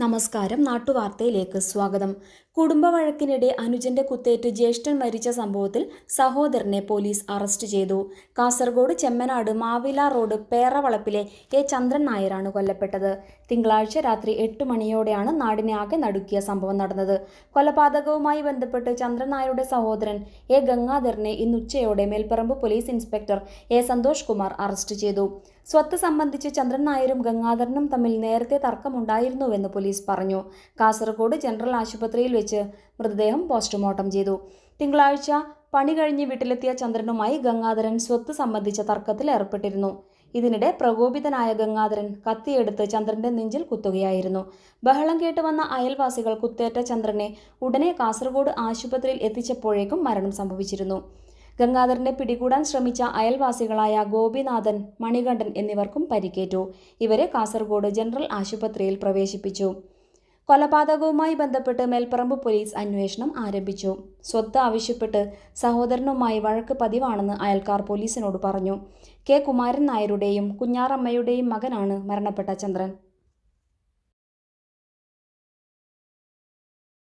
നമസ്കാരം. നാട്ടുവാർത്തയിലേക്ക് സ്വാഗതം. കുടുംബ വഴക്കിനിടെ അനുജന്റെ കുത്തേറ്റ് ജ്യേഷ്ഠൻ മരിച്ച സംഭവത്തിൽ സഹോദരനെ പോലീസ് അറസ്റ്റ് ചെയ്തു. കാസർഗോഡ് ചെമ്മനാട് മാവില റോഡ് പേറവളപ്പിലെ എ ചന്ദ്രൻ നായരാണ് കൊല്ലപ്പെട്ടത്. തിങ്കളാഴ്ച രാത്രി എട്ട് മണിയോടെയാണ് നാടിനെ ആകെ നടുക്കിയ സംഭവം നടന്നത്. കൊലപാതകവുമായി ബന്ധപ്പെട്ട് ചന്ദ്രൻ നായരുടെ സഹോദരൻ എ. ഗംഗാധരനെ ഇന്ന് ഉച്ചയോടെ Melparamba police inspector A. Santhosh Kumar arrest ചെയ്തു. സ്വത്ത് സംബന്ധിച്ച് ചന്ദ്രൻ നായരും ഗംഗാധരനും തമ്മിൽ നേരത്തെ തർക്കമുണ്ടായിരുന്നുവെന്ന് പോലീസ് പറഞ്ഞു. കാസർഗോഡ് ജനറൽ ആശുപത്രിയിൽ വെച്ച് മൃതദേഹം പോസ്റ്റ്മോർട്ടം ചെയ്തു. തിങ്കളാഴ്ച പണി കഴിഞ്ഞ് വീട്ടിലെത്തിയ ചന്ദ്രനുമായി ഗംഗാധരൻ സ്വത്ത് സംബന്ധിച്ച തർക്കത്തിൽ ഏർപ്പെട്ടിരുന്നു. ഇതിനിടെ പ്രകോപിതനായ ഗംഗാധരൻ കത്തിയെടുത്ത് ചന്ദ്രന്റെ നെഞ്ചിൽ കുത്തുകയായിരുന്നു. ബഹളം കേട്ട് വന്ന അയൽവാസികൾ കുത്തേറ്റ ചന്ദ്രനെ ഉടനെ കാസർഗോഡ് ആശുപത്രിയിൽ എത്തിച്ചപ്പോഴേക്കും മരണം സംഭവിച്ചിരുന്നു. ഗംഗാധരനെ പിടികൂടാൻ ശ്രമിച്ച അയൽവാസികളായ ഗോപിനാഥൻ മണികണ്ഠൻ എന്നിവർക്കും പരിക്കേറ്റു. ഇവരെ കാസർഗോഡ് ജനറൽ ആശുപത്രിയിൽ പ്രവേശിപ്പിച്ചു. കൊലപാതകവുമായി ബന്ധപ്പെട്ട് മേൽപ്പറമ്പ് പോലീസ് അന്വേഷണം ആരംഭിച്ചു. സ്വത്ത് ആവശ്യപ്പെട്ട് സഹോദരനുമായി വഴക്ക് പതിവാണെന്ന് അയൽക്കാർ പോലീസിനോട് പറഞ്ഞു. കെ. കുമാരൻ നായരുടെയും കുഞ്ഞാറമ്മയുടെയും മകനാണ് മരണപ്പെട്ട ചന്ദ്രൻ.